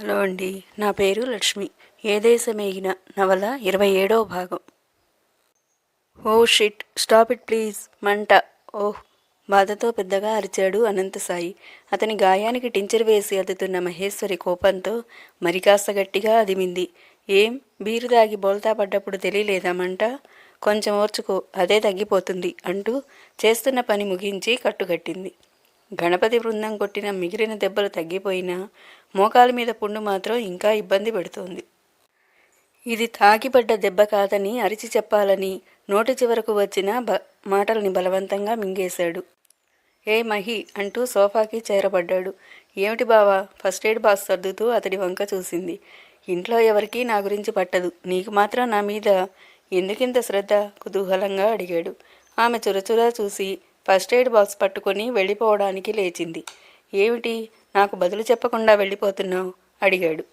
Hello అండి నా పేరు లక్ష్మి. ఏ దేశమేగిన నవల ఇరవై ఏడవ భాగం. Oh shit stop it please మంట. ఓహ్ బాధతో పెద్దగా అరిచాడు అనంతసాయి. అతని గాయానికి టించర్ వేసి అదుతున్న మహేశ్వరి కోపంతో మరి కాస్త గట్టిగా అదిమింది. ఏం బీరు దాగి బోల్తా పడ్డప్పుడు తెలియలేదా మంట? కొంచెం ఓర్చుకో అదే తగ్గిపోతుంది అంటూ చేస్తున్న పని ముగించి కట్టుకట్టింది. గణపతి బృందం కొట్టిన మిగిలిన దెబ్బలు తగ్గిపోయినా మోకాల మీద పుండు మాత్రం ఇంకా ఇబ్బంది పెడుతోంది. ఇది తాకిపడ్డ దెబ్బ కాదని అరిచి చెప్పాలని నోటి చివరకు వచ్చిన బ మాటల్ని బలవంతంగా మింగేశాడు. ఏ మహి అంటూ సోఫాకి చేరబడ్డాడు. ఏమిటి బావా? ఫస్ట్ ఎయిడ్ బాక్స్ సర్దుతూ అతడి వంక చూసింది. ఇంట్లో ఎవరికీ నా గురించి పట్టదు. నీకు మాత్రం నా మీద ఎందుకింత శ్రద్ధ? కుతూహలంగా అడిగాడు. ఆమె చురచురా చూసి ఫస్ట్ ఎయిడ్ బాక్స్ పట్టుకొని వెళ్ళిపోవడానికి లేచింది. ఏమిటి? నాకు బదులు చెప్పకుండా వెళ్ళిపోతున్నావు? అడిగాడు.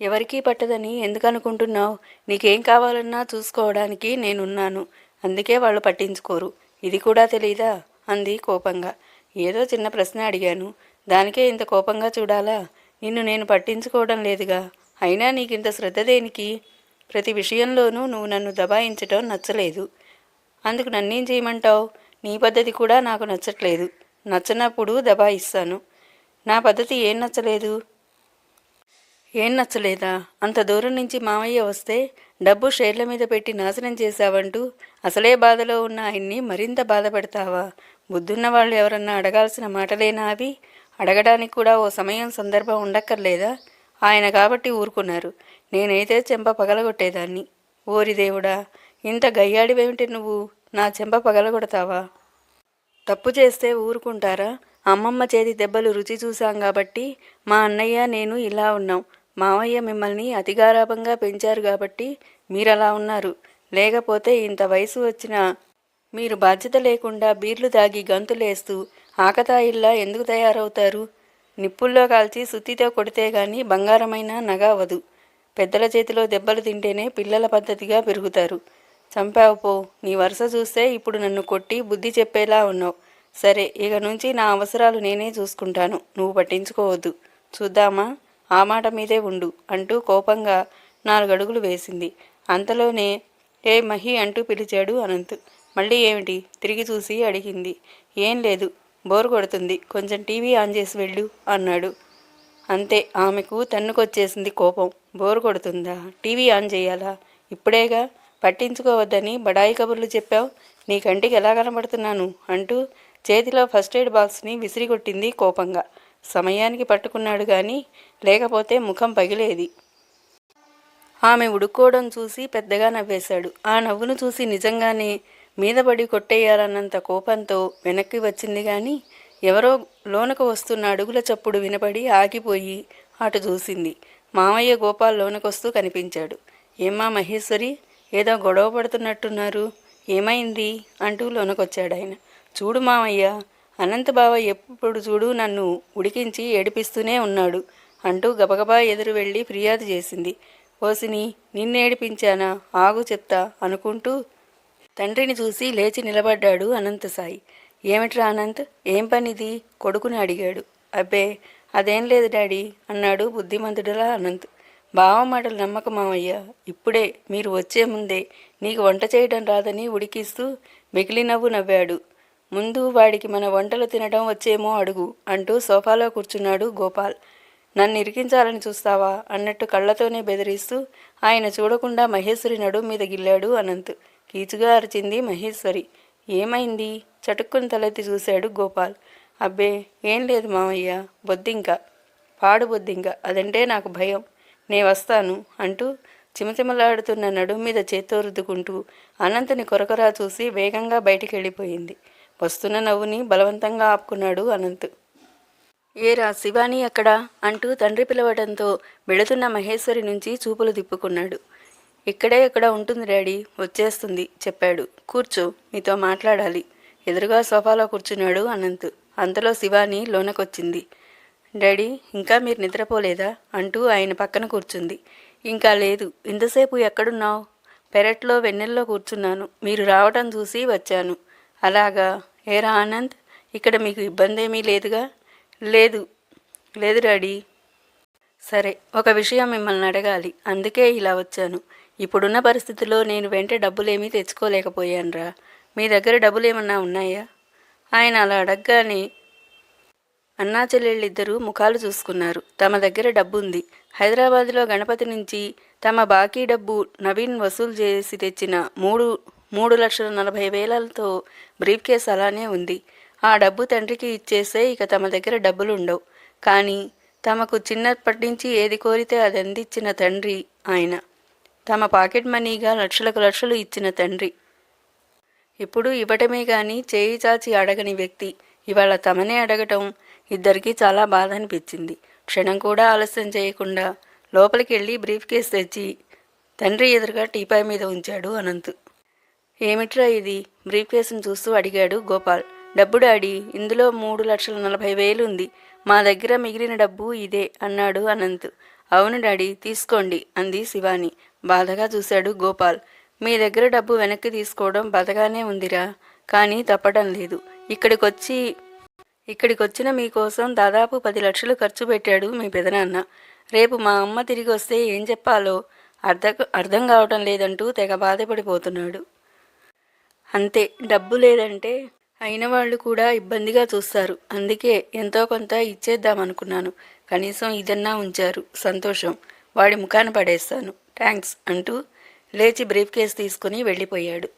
ఎవరికీ పట్టదని ఎందుకు అనుకుంటున్నావు నీకేం కావాలన్నా చూసుకోవడానికి నేనున్నాను. అందుకే వాళ్ళు పట్టించుకోరు. ఇది కూడా తెలీదా? అంది కోపంగా. ఏదో చిన్న ప్రశ్న అడిగాను. దానికే ఇంత కోపంగా చూడాలా? నిన్ను నేను పట్టించుకోవడం లేదుగా. అయినా నీకింత శ్రద్ధ దేనికి? ప్రతి విషయంలోనూ నువ్వు నన్ను దబాయించటం నచ్చలేదు. అందుకు నన్నేం చేయమంటావు? నీ పద్ధతి కూడా నాకు నచ్చట్లేదు. నచ్చినప్పుడు దబాయిస్తాను నా పద్ధతి ఏం నచ్చలేదు? ఏం నచ్చలేదా? అంత దూరం నుంచి మామయ్య వస్తే డబ్బు షేర్ల మీద పెట్టి నాశనం చేశావంటూ అసలే బాధలో ఉన్న ఆయన్ని మరింత బాధ పెడతావా బుద్ధున్న వాళ్ళు ఎవరన్నా అడగాల్సిన మాటలేనా అవి? అడగడానికి కూడా ఓ సమయం సందర్భం ఉండక్కర్లేదా? ఆయన కాబట్టి ఊరుకున్నారు. నేనైతే చెంప పగలగొట్టేదాన్ని. ఓరి దేవుడా ఇంత గయ్యాడివేమిటి నువ్వు? నా చెంప పగలగొడతావా? తప్పు చేస్తే ఊరుకుంటారా? అమ్మమ్మ చేతి దెబ్బలు రుచి చూశాం కాబట్టి మా అన్నయ్య నేను ఇలా ఉన్నాం. మావయ్య మిమ్మల్ని అతిగారాభంగా పెంచారు కాబట్టి మీరలా ఉన్నారు. లేకపోతే ఇంత వయసు వచ్చినా మీరు బాధ్యత లేకుండా బీర్లు తాగి గంతులేస్తూ ఆకతాయిల్లా ఎందుకు తయారవుతారు? నిప్పుల్లో కాల్చి సుత్తితో కొడితే గాని బంగారమైన నగావదు పెద్దల చేతిలో దెబ్బలు తింటేనే పిల్లల పద్ధతిగా పెరుగుతారు. చంపావు పో. నీ వరుస చూస్తే ఇప్పుడు నన్ను కొట్టి బుద్ధి చెప్పేలా ఉన్నావు. సరే ఇక నుంచి నా అవసరాలు నేనే చూసుకుంటాను. నువ్వు పట్టించుకోవద్దు. చూద్దామా? ఆ మాట మీదే ఉండు అంటూ కోపంగా నాలుగడుగులు వేసింది. అంతలోనే ఏ మహి అంటూ పిలిచాడు అనంత్. మళ్ళీ ఏమిటి? తిరిగి చూసి అడిగింది. ఏం లేదు బోర్ కొడుతుంది. కొంచెం టీవీ ఆన్ చేసి వెళ్ళు అన్నాడు. అంతే ఆమెకు తన్నుకొచ్చేసింది కోపం. బోర్ కొడుతుందా? టీవీ ఆన్ చేయాలా? ఇప్పుడేగా? పట్టించుకోవద్దని బడాయి కబుర్లు చెప్పావు. నీ కంటికి ఎలా కనబడుతున్నాను? అంటూ చేతిలో ఫస్ట్ ఎయిడ్ బాక్స్ని విసిరిగొట్టింది కోపంగా. సమయానికి పట్టుకున్నాడు కానీ లేకపోతే ముఖం పగిలేది. ఆమె ఉడుక్కోవడం చూసి పెద్దగా నవ్వేశాడు. ఆ నవ్వును చూసి నిజంగానే మీదపడి కొట్టేయాలన్నంత కోపంతో వెనక్కి వచ్చింది కానీ ఎవరో లోనకు వస్తున్న అడుగుల చప్పుడు వినపడి ఆగిపోయి అటు చూసింది. మామయ్య గోపాల్ లోనకొస్తూ కనిపించాడు. ఏమ్మా మహేశ్వరి? ఏదో గొడవ పడుతున్నట్టున్నారు. ఏమైంది? అంటూ లోనకొచ్చాడు ఆయన చూడు మామయ్య అనంత బావ ఎప్పుడు చూడు నన్ను ఉడికించి ఏడిపిస్తూనే ఉన్నాడు అంటూ గబగబా ఎదురు వెళ్ళి ఫిర్యాదు చేసింది. ఓసిని నిన్నేడిపించానా? ఆగు చెప్తా అనుకుంటూ తండ్రిని చూసి లేచి నిలబడ్డాడు అనంతసాయి. ఏమిట్రా అనంత్? ఏం పనిది? కొడుకుని అడిగాడు. అబ్బే అదేం లేదు డాడీ అన్నాడు బుద్ధిమంతుడులా అనంత్. బావ మాటలు నమ్మక మామయ్య ఇప్పుడే మీరు వచ్చే ముందే నీకు వంట చేయడం రాదని ఉడికిస్తూ మిగిలినవ్వు నవ్వాడు. ముందు వాడికి మన వంటలు తినడం వచ్చేమో అడుగు అంటూ సోఫాలో కూర్చున్నాడు గోపాల్. నన్ను ఇరికించాలని చూస్తావా అన్నట్టు కళ్ళతోనే బెదిరిస్తూ ఆయన చూడకుండా మహేశ్వరి నడు మీద గిల్లాడు అనంత్. కీచుగా అరిచింది మహేశ్వరి. ఏమైంది? చటుక్కుని తలెత్తి చూశాడు గోపాల్. అబ్బే ఏం లేదు మామయ్య బొద్దింక. పాడు బొద్దింక. అదంటే నాకు భయం. నే వస్తాను అంటూ చిమచిమలాడుతున్న నడుం మీద చేత్తో రుద్దుకుంటూ అనంతని కొరకొరా చూసి వేగంగా బయటికి వెళ్ళిపోయింది వస్తున్న నవ్వుని బలవంతంగా ఆపుకున్నాడు అనంత్. ఏరా శివాని ఎక్కడా అంటూ తండ్రి పిలవడంతో వెళుతున్న మహేశ్వరి నుంచి చూపులు తిప్పుకున్నాడు. ఇక్కడే ఎక్కడ ఉంటుంది డాడీ వచ్చేస్తుంది చెప్పాడు. కూర్చో మీతో మాట్లాడాలి. ఎదురుగా సోఫాలో కూర్చున్నాడు అనంత్. అంతలో శివాని లోనకొచ్చింది. డాడీ ఇంకా మీరు నిద్రపోలేదా? అంటూ ఆయన పక్కన కూర్చుంది. ఇంకా లేదు ఇంతసేపు ఎక్కడున్నావు? పెరట్లో వెన్నెల్లో కూర్చున్నాను. మీరు రావటం చూసి వచ్చాను. అలాగా? ఏరా ఆనంద్? ఇక్కడ మీకు ఇబ్బంది ఏమీ లేదుగా? లేదు. లేదు డాడీ. సరే ఒక విషయం మిమ్మల్ని అడగాలి. అందుకే ఇలా వచ్చాను. ఇప్పుడున్న పరిస్థితిలో నేను వెంట డబ్బులేమీ తెచ్చుకోలేకపోయానురా. మీ దగ్గర డబ్బులు ఏమన్నా ఉన్నాయా? ఆయన అలా అడగగానే అన్నా చెల్లెళ్ళిద్దరూ ముఖాలు చూసుకున్నారు. తమ దగ్గర డబ్బు ఉంది హైదరాబాద్లో గణపతి నుంచి తమ బాకీ డబ్బు నవీన్ వసూలు చేసి తెచ్చిన మూడు మూడు లక్షల నలభై వేలతో బ్రీఫ్ కేస్ అలానే ఉంది. ఆ డబ్బు తండ్రికి ఇచ్చేస్తే ఇక తమ దగ్గర డబ్బులు ఉండవు కానీ తమకు చిన్నప్పటి నుంచి ఏది కోరితే అది అందించిన తండ్రి ఆయన. తమ పాకెట్ మనీగా లక్షలకు లక్షలు ఇచ్చిన తండ్రి. ఇప్పుడు ఇవ్వటమే కానీ చేయి చాచి అడగని వ్యక్తి. ఇవాళ తమనే అడగటం ఇద్దరికీ చాలా బాధ అనిపించింది క్షణం కూడా ఆలస్యం చేయకుండా లోపలికి వెళ్ళి బ్రీఫ్ కేస్ తెచ్చి తండ్రి ఎదురుగా టీపాయ్ మీద ఉంచాడు అనంత్. ఏమిట్రా ఇది? బ్రీఫ్ కేసును చూస్తూ అడిగాడు గోపాల్. డబ్బు డాడీ ఇందులో మూడు లక్షల నలభై వేలు ఉంది. మా దగ్గర మిగిలిన డబ్బు ఇదే అన్నాడు అనంత్. అవును డాడీ తీసుకోండి అంది శివాని. బాధగా చూశాడు గోపాల్. మీ దగ్గర డబ్బు వెనక్కి తీసుకోవడం బాధగానే ఉందిరా. కానీ తప్పడం లేదు. ఇక్కడికొచ్చి ఇక్కడికి వచ్చిన మీకోసం దాదాపు పది లక్షలు ఖర్చు పెట్టాడు మీ పెదనాన్న. రేపు మా అమ్మ తిరిగి వస్తే ఏం చెప్పాలో అర్థ అర్థం కావటం లేదంటూ తెగ బాధపడిపోతున్నాడు. అంతే డబ్బు లేదంటే అయిన వాళ్ళు కూడా ఇబ్బందిగా చూస్తారు. అందుకే ఎంతో కొంత ఇచ్చేద్దామనుకున్నాను. కనీసం ఇదన్నా ఉంచారు. సంతోషం. వాడి ముఖాన పడేస్తాను. థ్యాంక్స్ అంటూ లేచి బ్రీఫ్ కేస్ తీసుకుని వెళ్ళిపోయాడు.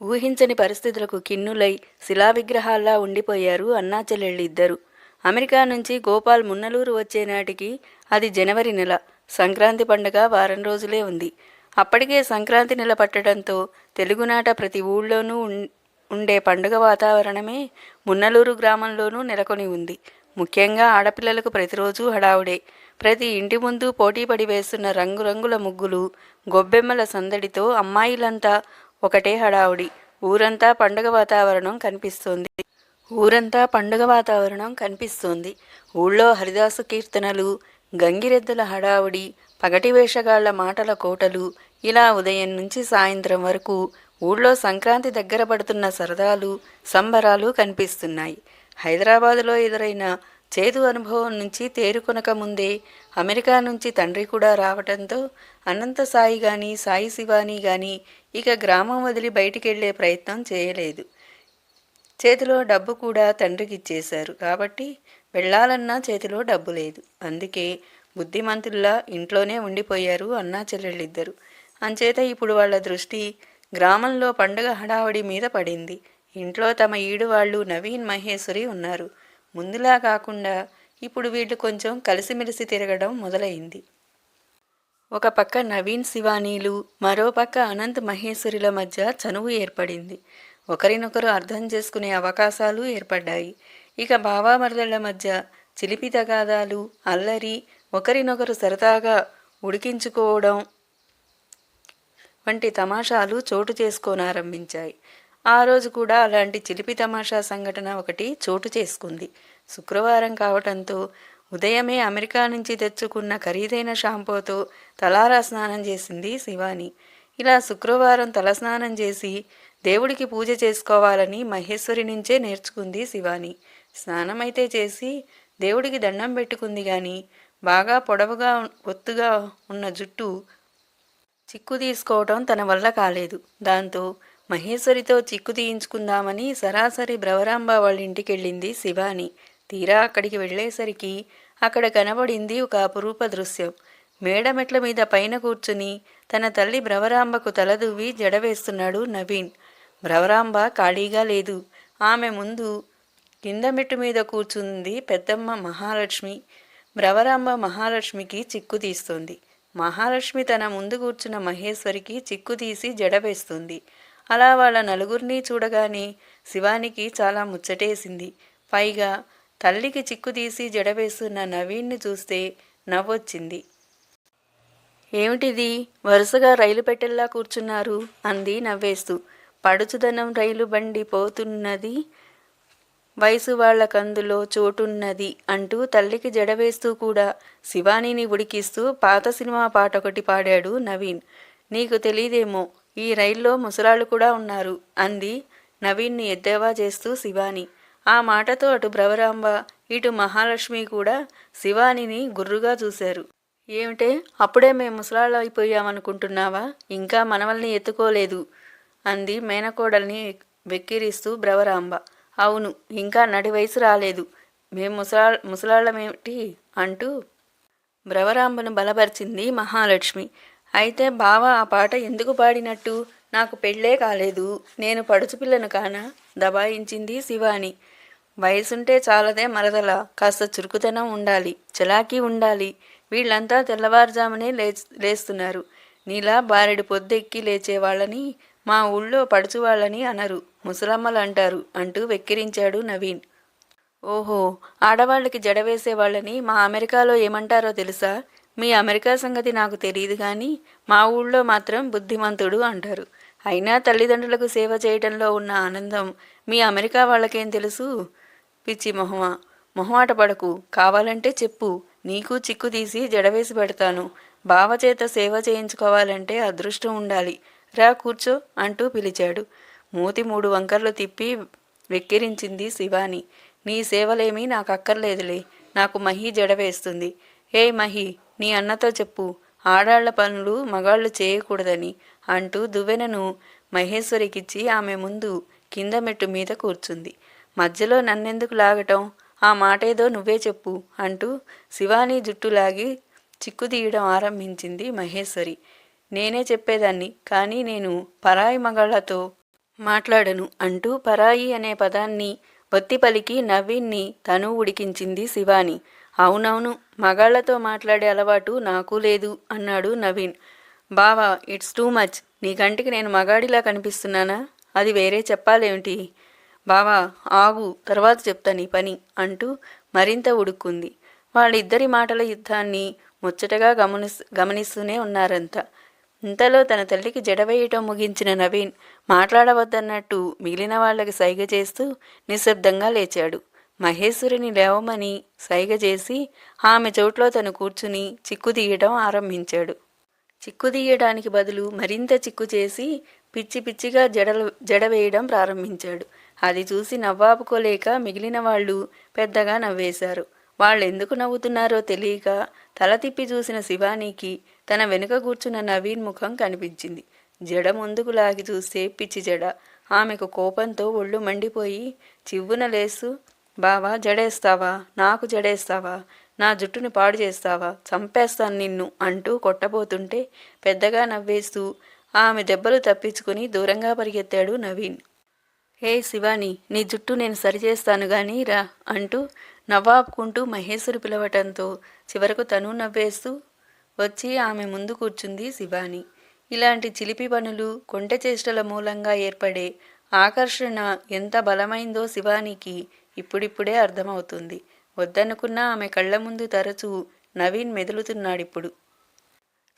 ఊహించని పరిస్థితులకు కిన్నులై శిలా విగ్రహాల్లా ఉండిపోయారు అన్నా చెల్లెళ్ళిద్దరు అమెరికా నుంచి గోపాల్ మున్నలూరు వచ్చే నాటికి అది జనవరి నెల. సంక్రాంతి పండుగ వారం రోజులే ఉంది. అప్పటికే సంక్రాంతి నెల పట్టడంతో తెలుగునాట ప్రతి ఊళ్ళోనూ ఉండే పండుగ వాతావరణమే మున్నలూరు గ్రామంలోనూ నెలకొని ఉంది. ముఖ్యంగా ఆడపిల్లలకు ప్రతిరోజు హడావుడే. ప్రతి ఇంటి ముందు పోటీపడి వేస్తున్న రంగురంగుల ముగ్గులు గొబ్బెమ్మల సందడితో అమ్మాయిలంతా ఒకటే హడావుడి. ఊరంతా పండుగ వాతావరణం కనిపిస్తోంది. ఊరంతా పండుగ వాతావరణం కనిపిస్తోంది. ఊళ్ళో హరిదాసు కీర్తనలు గంగిరెద్దుల హడావుడి పగటి వేషగాళ్ళ మాటల కోటలు ఇలా ఉదయం నుంచి సాయంత్రం వరకు ఊళ్ళో సంక్రాంతి దగ్గర పడుతున్న సరదాలు సంబరాలు కనిపిస్తున్నాయి. హైదరాబాదులో ఎదురైన చేదు అనుభవం నుంచి తేరుకొనక ముందే అమెరికా నుంచి తండ్రి కూడా రావటంతో అనంత సాయి కానీ సాయి శివాని కానీ ఇక గ్రామం వదిలి బయటికెళ్ళే ప్రయత్నం చేయలేదు. చేతిలో డబ్బు కూడా తండ్రికి ఇచ్చేశారు కాబట్టి వెళ్ళాలన్నా చేతిలో డబ్బు లేదు. అందుకే బుద్ధిమంతుల్లా ఇంట్లోనే ఉండిపోయారు అన్నా చెల్లెళ్ళిద్దరు. అంచేత ఇప్పుడు వాళ్ళ దృష్టి గ్రామంలో పండుగ హడావడి మీద పడింది. ఇంట్లో తమ ఈడు వాళ్ళు నవీన్ మహేశ్వరి ఉన్నారు. ముందులా కాకుండా ఇప్పుడు వీళ్ళు కొంచెం కలిసిమెలిసి తిరగడం మొదలైంది. ఒక పక్క నవీన్ శివానీలు మరో పక్క అనంత్ మహేశ్వరుల మధ్య చనువు ఏర్పడింది. ఒకరినొకరు అర్థం చేసుకునే అవకాశాలు ఏర్పడ్డాయి. ఇక బావామరుదళ్ళ మధ్య చిలిపి తగాదాలు అల్లరి ఒకరినొకరు సరదాగా ఉడికించుకోవడం వంటి తమాషాలు చోటు చేసుకోనారంభించాయి. ఆ రోజు కూడా అలాంటి చిలిపి తమాషా సంఘటన ఒకటి చోటు చేసుకుంది. శుక్రవారం కావటంతో ఉదయమే అమెరికా నుంచి తెచ్చుకున్న ఖరీదైన షాంపూతో తలారా స్నానం చేసింది శివాని. ఇలా శుక్రవారం తలస్నానం చేసి దేవుడికి పూజ చేసుకోవాలని మహేశ్వరి నుంచే నేర్చుకుంది శివాని. స్నానమైతే చేసి దేవుడికి దండం పెట్టుకుంది కానీ బాగా పొడవుగా ఒత్తుగా ఉన్న జుట్టు చిక్కు తీసుకోవటం తన వల్ల కాలేదు. దాంతో మహేశ్వరితో చిక్కు తీయించుకుందామని సరాసరి భ్రవరాంబ వాళ్ళ ఇంటికెళ్ళింది శివాని. తీరా అక్కడికి వెళ్ళేసరికి అక్కడ కనబడింది ఒక అపురూప దృశ్యం. మేడమెట్ల మీద పైన కూర్చుని తన తల్లి భ్రవరాంబకు తలదువ్వి జడవేస్తున్నాడు నవీన్. భ్రవరాంబ ఖాళీగా లేదు. ఆమె ముందు కింద మెట్టు మీద కూర్చుంది పెద్దమ్మ మహాలక్ష్మి. భ్రవరాంబ మహాలక్ష్మికి చిక్కు తీస్తుంది. మహాలక్ష్మి తన ముందు కూర్చున్న మహేశ్వరికి చిక్కు తీసి జడవేస్తుంది అలా వాళ్ళ నలుగురిని చూడగానే శివానికి చాలా ముచ్చటేసింది. పైగా తల్లికి చిక్కు తీసి జడవేస్తున్న నవీన్ని చూస్తే నవ్వొచ్చింది. ఏమిటిది? వరుసగా రైలు పెట్టెల్లా కూర్చున్నారు అంది నవ్వేస్తూ. పడుచుదనం రైలు బండి పోతున్నది వయసు వాళ్ళ కందులో చోటున్నది అంటూ తల్లికి జడవేస్తూ కూడా శివానీని ఉడికిస్తూ పాత సినిమా పాట ఒకటి పాడాడు నవీన్. నీకు తెలీదేమో ఈ రైల్లో ముసలాళ్ళు కూడా ఉన్నారు అంది నవీన్ని ఎద్దేవా చేస్తూ శివాని. ఆ మాటతో అటు భ్రవరాంబ ఇటు మహాలక్ష్మి కూడా శివానిని గుర్రుగా చూశారు. ఏమిటే అప్పుడే మేము ముసలాళ్ళు అయిపోయామనుకుంటున్నావా ఇంకా మనవల్ని ఎత్తుకోలేదు అంది మేనకోడల్ని వెక్కిరిస్తూ భ్రవరాంబ. అవును ఇంకా నడి వయసు రాలేదు. మేము ముసలా ముసలాళ్ళమేమిటి అంటూ భ్రవరాంబను బలపరిచింది మహాలక్ష్మి. అయితే బావ ఆ పాట ఎందుకు పాడినట్టు? నాకు పెళ్ళే కాలేదు. నేను పడుచుపిల్లను కానా? దబాయించింది శివాని. వయసుంటే చాలదే మరదల. కాస్త చురుకుతనం ఉండాలి. చలాకీ ఉండాలి. వీళ్ళంతా తెల్లవారుజామునే లే లేస్తున్నారు. నీలా బారెడు పొద్దెక్కి లేచేవాళ్ళని మా ఊళ్ళో పడుచువాళ్ళని అనరు. ముసలమ్మలు అంటారు అంటూ వెక్కిరించాడు నవీన్. ఓహో ఆడవాళ్ళకి జడ వేసేవాళ్ళని మా అమెరికాలో ఏమంటారో తెలుసా? మీ అమెరికా సంగతి నాకు తెలియదు కానీ మా ఊళ్ళో మాత్రం బుద్ధిమంతుడు అంటారు. అయినా తల్లిదండ్రులకు సేవ చేయడంలో ఉన్న ఆనందం మీ అమెరికా వాళ్ళకేం తెలుసు? పిచ్చి మొహమా మొహమాట పడకు. కావాలంటే చెప్పు. నీకు చిక్కు తీసి జడవేసి పెడతాను. బావచేత సేవ చేయించుకోవాలంటే అదృష్టం ఉండాలి. రా కూర్చో అంటూ పిలిచాడు. మూతి మూడు వంకర్లు తిప్పి వెక్కిరించింది శివాని. నీ సేవలేమీ నాకు అక్కర్లేదులే నాకు మహి జడవేస్తుంది. ఏయ్ మహి నీ అన్నతో చెప్పు. ఆడాళ్ళ పనులు మగాళ్ళు చేయకూడదని అంటూ దువ్వెనను మహేశ్వరికిచ్చి ఆమె ముందు కింద మెట్టు మీద కూర్చుంది. మధ్యలో నన్నెందుకు లాగటం? ఆ మాటేదో నువ్వే చెప్పు అంటూ శివాని జుట్టు లాగి చిక్కుదీయడం ఆరంభించింది మహేశ్వరి. నేనే చెప్పేదాన్ని కానీ నేను పరాయి మగాళ్ళతో మాట్లాడను అంటూ పరాయి అనే పదాన్ని ఒత్తి పలికి నవీన్ని తను ఉడికించింది శివాని. అవునవును మగాళ్ళతో మాట్లాడే అలవాటు నాకు లేదు అన్నాడు నవీన్. బావా ఇట్స్ టూ మచ్. నీ కంటికి నేను మగాడిలా కనిపిస్తున్నానా? అది వేరే చెప్పాలేమిటి? బావా ఆగు తర్వాత చెప్తా నీ పని అంటూ మరింత ఉడుక్కుంది. వాళ్ళిద్దరి మాటల యుద్ధాన్ని ముచ్చటగా గమనిస్ గమనిస్తూనే ఉన్నారంతా. ఇంతలో తన తల్లికి జడవేయటం ముగించిన నవీన్ మాట్లాడవద్దన్నట్టు మిగిలిన వాళ్ళకి సైగ చేస్తూ నిశ్శబ్దంగా లేచాడు. మహేశ్వరిని లేవమని సైగ చేసి ఆమె చోట్లో తను కూర్చుని చిక్కు తీయడం ఆరంభించాడు. చిక్కు తీయడానికి బదులు మరింత చిక్కు చేసి పిచ్చి పిచ్చిగా జడలు జడ వేయడం ప్రారంభించాడు. అది చూసి నవ్వాపుకోలేక మిగిలిన వాళ్ళు పెద్దగా నవ్వేశారు. వాళ్ళెందుకు నవ్వుతున్నారో తెలియక తల తిప్పి చూసిన శివానీకి తన వెనుక కూర్చున్న నవీన్ ముఖం కనిపించింది. జడ ముందుకు లాగి చూస్తే పిచ్చి జడ. ఆమెకు కోపంతో ఒళ్ళు మండిపోయి చివ్వున లేసు బావా జడేస్తావా? నాకు జడేస్తావా? నా జుట్టుని పాడు చేస్తావా? చంపేస్తాను నిన్ను అంటూ కొట్టబోతుంటే పెద్దగా నవ్వేస్తూ ఆమె దెబ్బలు తప్పించుకుని దూరంగా పరిగెత్తాడు నవీన్. హే శివాని నీ జుట్టు నేను సరిచేస్తాను గాని రా అంటూ నవ్వాపుకుంటూ మహేశ్వరి పిలవటంతో చివరకు తను నవ్వేస్తూ వచ్చి ఆమె ముందు కూర్చుంది శివాని. ఇలాంటి చిలిపి పనులు కొంటె చేష్టల మూలంగా ఏర్పడే ఆకర్షణ ఎంత బలమైందో శివానికి ఇప్పుడిప్పుడే అర్థమవుతుంది. వద్దనుకున్నా ఆమె కళ్ళ ముందు తరచూ నవీన్ మెదులుతున్నాడిప్పుడు.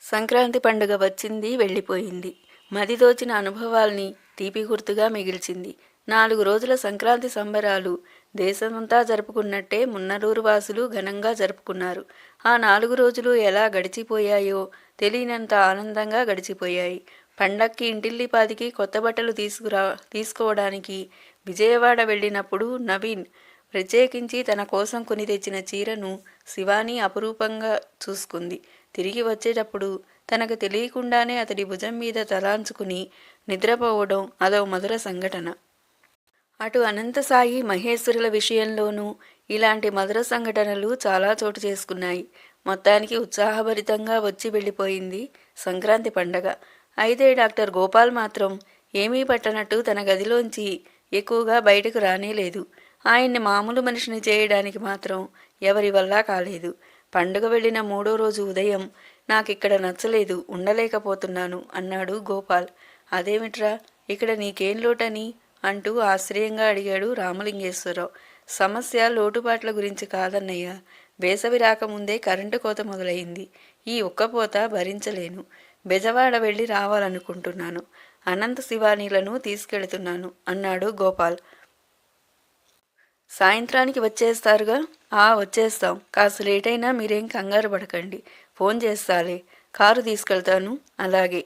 సంక్రాంతి పండుగ వచ్చింది వెళ్ళిపోయింది. మదిదోచిన అనుభవాల్ని తీపి గుర్తుగా మిగిల్చింది. నాలుగు రోజుల సంక్రాంతి సంబరాలు దేశమంతా జరుపుకున్నట్టే మున్నరూరు వాసులు ఘనంగా జరుపుకున్నారు. ఆ నాలుగు రోజులు ఎలా గడిచిపోయాయో తెలియనంత ఆనందంగా గడిచిపోయాయి. పండక్కి ఇంటిల్లిపాదికి కొత్త బట్టలు తీసుకురా తీసుకోవడానికి విజయవాడ వెళ్ళినప్పుడు నవీన్ ప్రత్యేకించి తన కోసం కొని తెచ్చిన చీరను శివాని అపురూపంగా చూసుకుంది. తిరిగి వచ్చేటప్పుడు తనకు తెలియకుండానే అతడి భుజం మీద తలాంచుకుని నిద్రపోవడం అదో మధుర సంఘటన. అటు అనంతసాయి మహేశ్వరుల విషయంలోనూ ఇలాంటి మధుర సంఘటనలు చాలా చోటు చేసుకున్నాయి. మొత్తానికి ఉత్సాహభరితంగా వచ్చి వెళ్ళిపోయింది సంక్రాంతి పండగ. అయితే డాక్టర్ గోపాల్ మాత్రం ఏమీ పట్టనట్టు తన గదిలోంచి ఎక్కువగా బయటకు రానేలేదు. ఆయన్ని మామూలు మనిషిని చేయడానికి మాత్రం ఎవరి వల్ల కాలేదు. పండుగ వెళ్ళిన మూడో రోజు ఉదయం నాకిక్కడ నచ్చలేదు ఉండలేకపోతున్నాను అన్నాడు గోపాల్. అదేమిట్రా ఇక్కడ నీకేం లోటని? అంటూ ఆశ్చర్యంగా అడిగాడు రామలింగేశ్వరరావు. సమస్య లోటుపాట్ల గురించి కాదన్నయ్య. వేసవి రాకముందే కరెంటు కోత మొదలైంది. ఈ ఉక్కపోత భరించలేను. బెజవాడ వెళ్ళి రావాలనుకుంటున్నాను. అనంత శివానీలను తీసుకెళ్తున్నాను అన్నాడు గోపాల్. సాయంత్రానికి వచ్చేస్తారుగా? ఆ వచ్చేస్తాం. కాస్త లేట్ అయినా మీరేం కంగారు పడకండి. ఫోన్ చేస్తాలే. కారు తీసుకెళ్తాను. అలాగే.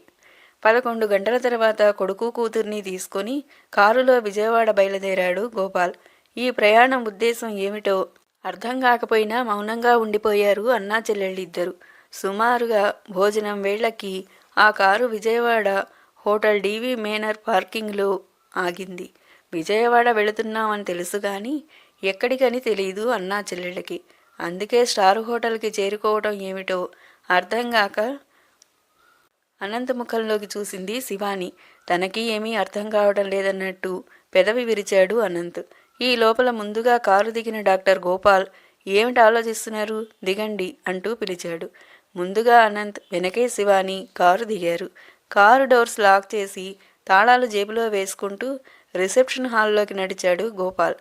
పదకొండు గంటల తర్వాత కొడుకు కూతుర్ని తీసుకొని కారులో విజయవాడ బయలుదేరాడు గోపాల్. ఈ ప్రయాణం ఉద్దేశం ఏమిటో అర్థం కాకపోయినా మౌనంగా ఉండిపోయారు అన్నా చెల్లెళ్ళిద్దరు. సుమారుగా భోజనం వేళకి ఆ car Vijayawada hotel DV Manor పార్కింగ్లో ఆగింది. విజయవాడ వెళుతున్నామని తెలుసు కానీ ఎక్కడికని తెలియదు అన్నా చెల్లెళ్ళకి. అందుకే స్టార్ హోటల్కి చేరుకోవడం ఏమిటో అర్థం కాక అనంత ముఖంలోకి చూసింది శివాని. తనకి ఏమీ అర్థం కావడం లేదన్నట్టు పెదవి విరిచాడు అనంత్. ఈ లోపల ముందుగా కారు దిగిన డాక్టర్ గోపాల్ ఏమిటి ఆలోచిస్తున్నారు? దిగండి అంటూ పిలిచాడు. ముందుగా అనంత్ వెనకే శివాని కారు దిగారు. కారు డోర్స్ లాక్ చేసి తాళాలు జేబులో వేసుకుంటూ రిసెప్షన్ హాల్లోకి నడిచాడు గోపాల్.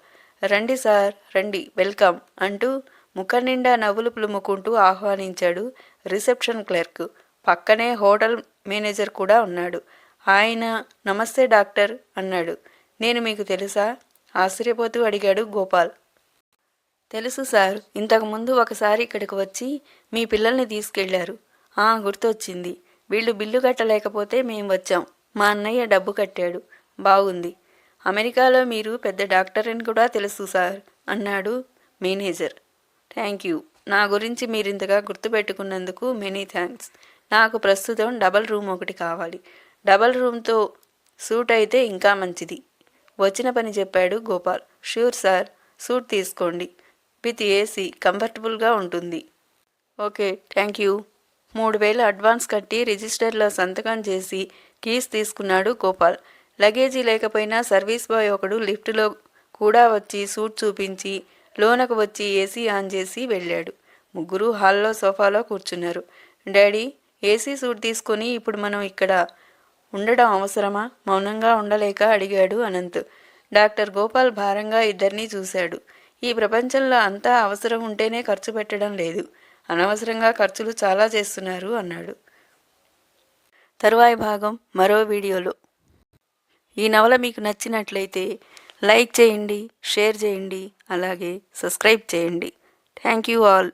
రండి సార్ రండి వెల్కమ్ అంటూ ముఖం నిండా నవ్వులు పులుముకుంటూ ఆహ్వానించాడు రిసెప్షన్ క్లర్క్. పక్కనే హోటల్ మేనేజర్ కూడా ఉన్నాడు. ఆయన నమస్తే డాక్టర్ అన్నాడు. నేను మీకు తెలుసా? ఆశ్చర్యపోతూ అడిగాడు గోపాల్. తెలుసు సార్ ఇంతకుముందు ఒకసారి ఇక్కడికి వచ్చి మీ పిల్లల్ని తీసుకెళ్ళారు. ఆ గుర్తొచ్చింది. వీళ్ళు బిల్లు కట్టలేకపోతే మేము వచ్చాం. మా అన్నయ్య డబ్బు కట్టాడు. బాగుంది. అమెరికాలో మీరు పెద్ద డాక్టర్ అని కూడా తెలుసు సార్ అన్నాడు మేనేజర్. Thank you. నా గురించి మీరింతగా గుర్తుపెట్టుకున్నందుకు మెనీ థ్యాంక్స్. నాకు ప్రస్తుతం డబల్ రూమ్ ఒకటి కావాలి. డబల్ రూమ్తో సూట్ అయితే ఇంకా మంచిది. వచ్చిన పని చెప్పాడు గోపాల్. ష్యూర్ సార్ సూట్ తీసుకోండి. విత్ ఏసీ కంఫర్టబుల్గా ఉంటుంది. Okay thank you. మూడు వేలు అడ్వాన్స్ కట్టి రిజిస్టర్లో సంతకం చేసి కీస్ తీసుకున్నాడు గోపాల్. లగేజీ లేకపోయినా సర్వీస్ బాయ్ ఒకడు లిఫ్ట్లో కూడా వచ్చి సూట్ చూపించి లోనకు వచ్చి ఏసీ ఆన్ చేసి వెళ్ళాడు. ముగ్గురు హాల్లో సోఫాలో కూర్చున్నారు. డాడీ ఏసీ సూట్ తీసుకొని ఇప్పుడు మనం ఇక్కడ ఉండడం అవసరమా? మౌనంగా ఉండలేక అడిగాడు అనంత్. డాక్టర్ గోపాల్ భారంగా ఇద్దరినీ చూశాడు. ఈ ప్రపంచంలో అంతా అవసరం ఉంటేనే ఖర్చు పెట్టడం లేదు. అనవసరంగా ఖర్చులు చాలా చేస్తున్నారు అన్నాడు. తరువాయి భాగం మరో వీడియోలో. ఈ నవల మీకు నచ్చినట్లయితే లైక్ చేయండి షేర్ చేయండి అలాగే సబ్స్క్రైబ్ చేయండి. Thank you all.